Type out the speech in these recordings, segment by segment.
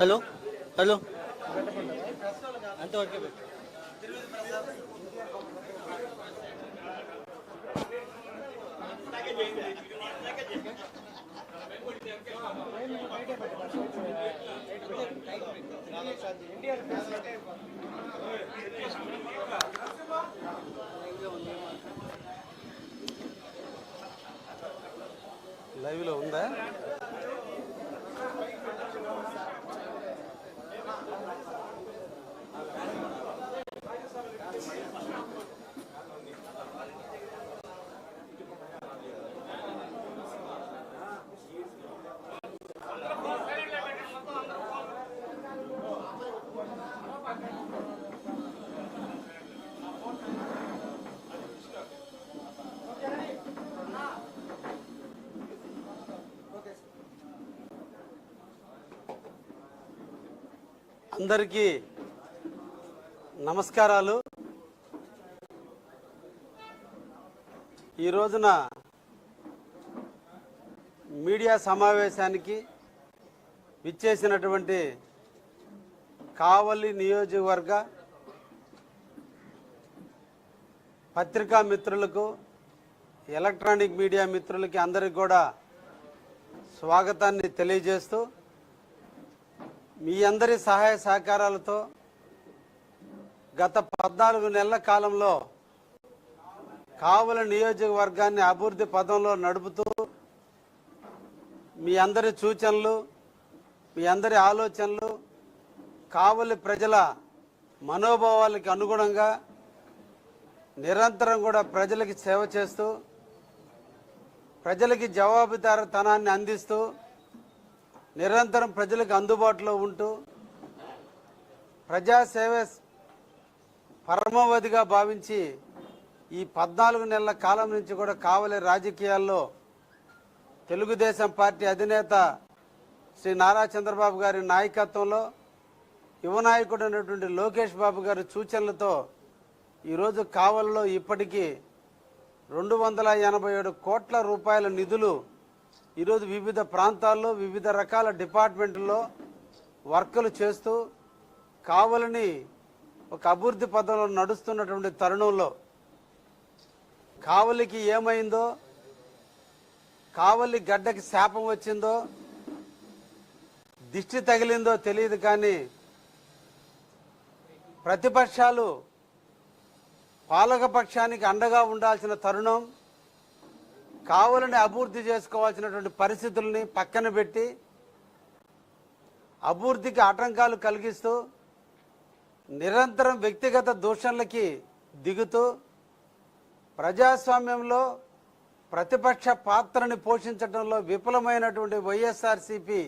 Hello hello. అంతవరకే లైవ్లో ఉందా? అందరికీ నమస్కారాలు. ఈ రోజున మీడియా సమావేశానికి విచ్చేసినటువంటి కావలి నియోజకవర్గ పత్రికా మిత్రులకు ఎలక్ట్రానిక్ మీడియా మిత్రులకి అందరికి కూడా స్వాగతాన్ని తెలియజేస్తూ మీ అందరి సహాయ సహకారాలతో గత పద్నాలుగు నెలల కాలంలో కావల నియోజకవర్గాన్ని అభివృద్ధి పదంలో నడుపుతూ మీ అందరి సూచనలు మీ అందరి ఆలోచనలు కావలి ప్రజల మనోభావాలకి అనుగుణంగా నిరంతరం కూడా ప్రజలకి సేవ చేస్తూ ప్రజలకి జవాబుదారతనాన్ని అందిస్తూ నిరంతరం ప్రజలకు అందుబాటులో ఉంటూ ప్రజాసేవ పరమావధిగా భావించి ఈ పద్నాలుగు నెలల కాలం నుంచి కూడా కావలి రాజకీయాల్లో తెలుగుదేశం పార్టీ అధినేత శ్రీ నారా చంద్రబాబు గారి నాయకత్వంలో యువ నాయకుడు అయినటువంటి లోకేష్ బాబు గారి సూచనలతో ఈరోజు కావలిలో ఇప్పటికీ రెండు వందల ఎనభై ఏడు కోట్ల రూపాయల నిధులు ఈరోజు వివిధ ప్రాంతాల్లో వివిధ రకాల డిపార్ట్మెంట్లో వర్కులు చేస్తూ కావాలని ఒక అభివృద్ధి పదంలో నడుస్తున్నటువంటి తరుణంలో కావలికి ఏమైందో కావలి గడ్డకి శాపం వచ్చిందో దిష్టి తగిలిందో తెలియదు కానీ ప్రతిపక్షాలు పాలకపక్షానికి అండగా ఉండాల్సిన తరుణం కావాలని అభివృద్ధి చేసుకోవాల్సినటువంటి పరిస్థితుల్ని పక్కన పెట్టి అభివృద్ధికి ఆటంకాలు కలిగిస్తూ నిరంతరం వ్యక్తిగత దూషణలకి దిగుతూ ప్రజాస్వామ్యంలో ప్రతిపక్ష పాత్రని పోషించడంలో విఫలమైనటువంటి వైఎస్ఆర్సిపి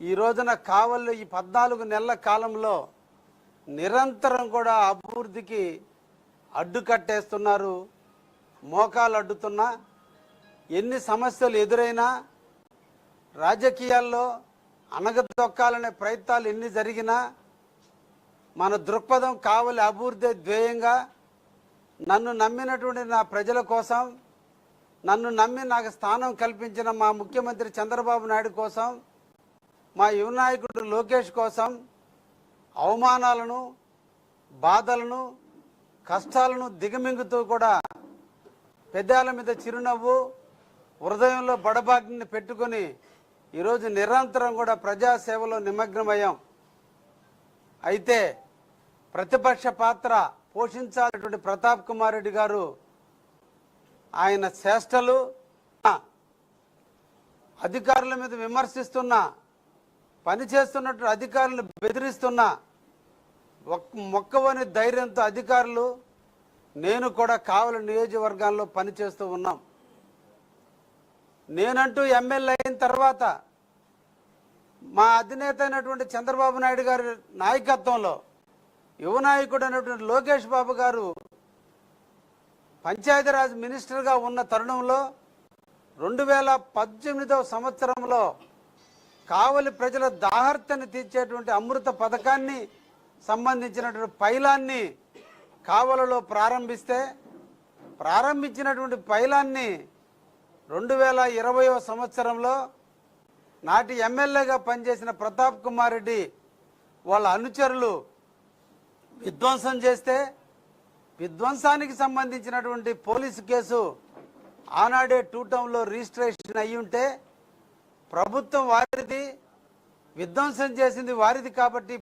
ఈ రోజున కావలి ఈ పద్నాలుగు నెలల కాలంలో నిరంతరం కూడా అభివృద్ధికి అడ్డుకట్టేస్తున్నారు. మోకాలు అడ్డుతున్నా ఎన్ని సమస్యలు ఎదురైనా రాజకీయాల్లో అనగదొక్కాలనే ప్రయత్నాలు ఎన్ని జరిగినా మన దృక్పథం కావలి అభివృద్ధి ధ్యేయంగా నన్ను నమ్మినటువంటి నా ప్రజల కోసం నన్ను నమ్మి నాకు స్థానం కల్పించిన మా ముఖ్యమంత్రి చంద్రబాబు నాయుడు కోసం మా యువ నాయకుడు లోకేష్ కోసం అవమానాలను బాధలను కష్టాలను దిగమింగుతూ కూడా పెద్దాల మీద చిరునవ్వు హృదయంలో బడబాటిని పెట్టుకొని ఈరోజు నిరంతరం కూడా ప్రజాసేవలో నిమగ్నమయ్యాం. అయితే ప్రతిపక్ష పాత్ర పోషించాల్సినటువంటి ప్రతాప్ కుమార్ రెడ్డి గారు ఆయన చేష్టలు అధికారుల మీద విమర్శిస్తున్న పనిచేస్తున్నట్టు అధికారులను బెదిరిస్తున్న మొక్కవని ధైర్యంతో అధికారులు నేను కూడా కావలి నియోజకవర్గాల్లో పనిచేస్తూ ఉన్నాం. నేనంటూ ఎమ్మెల్యే అయిన తర్వాత మా అధినేత అయినటువంటి చంద్రబాబు నాయుడు గారి నాయకత్వంలో యువ నాయకుడు అయినటువంటి లోకేష్ బాబు గారు పంచాయతీరాజ్ మినిస్టర్గా ఉన్న తరుణంలో రెండు వేల పద్దెనిమిదవ సంవత్సరంలో కావలి ప్రజల దాహర్తని తీర్చేటువంటి అమృత పథకాన్ని సంబంధించినటువంటి పైలాన్ని కావలలో ప్రారంభిస్తే ప్రారంభించినటువంటి పైలాన్ని రెండు వేల ఇరవయో సంవత్సరంలో నాటి ఎమ్మెల్యేగా పనిచేసిన ప్రతాప్ కుమార్ రెడ్డి వాళ్ళ అనుచరులు విధ్వంసం చేస్తే విధ్వంసానికి సంబంధించినటువంటి పోలీసు కేసు ఆనాడే టూ టౌన్లో రిజిస్ట్రేషన్ అయ్యి ఉంటే ప్రభుత్వం వారిది విధ్వంసం చేసింది వారిది కాబట్టి